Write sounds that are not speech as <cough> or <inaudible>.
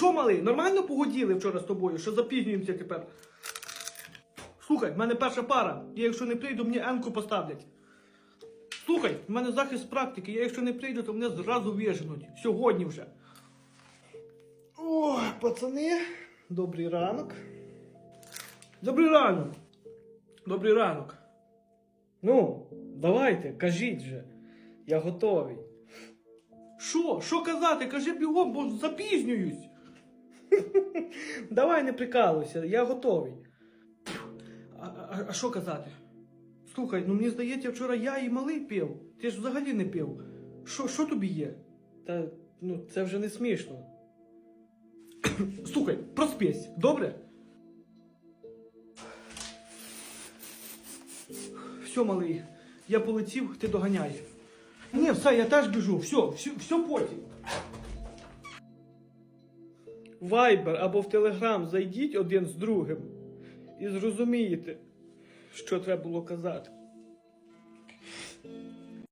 Що, малий, нормально погоділи вчора з тобою, що запізнюємося тепер? Слухай, в мене перша пара. Я якщо не прийду, мені енку поставлять. Слухай, в мене захист практики, я якщо не прийду, то мене зразу виженуть. Сьогодні вже. О, пацани, добрий ранок. Добрий ранок. Добрий ранок. Ну, давайте, кажіть же. Я готовий. Що? Що казати? Кажи бігом, бо запізнююсь. <laughs> Давай не прикалуйся, я готовий. А, а, а що казати? Слухай, ну мені здається, вчора я і малий пив. Ти ж взагалі не пив. Що, що тобі є? Та ну це вже не смішно. <coughs> Слухай, проспись, добре? Все, малий, я полетів, ти доганяй. Ні, все, я теж біжу, все, все, все потім. Вайбер або в Телеграм зайдіть один з другим і зрозумієте, що треба було казати.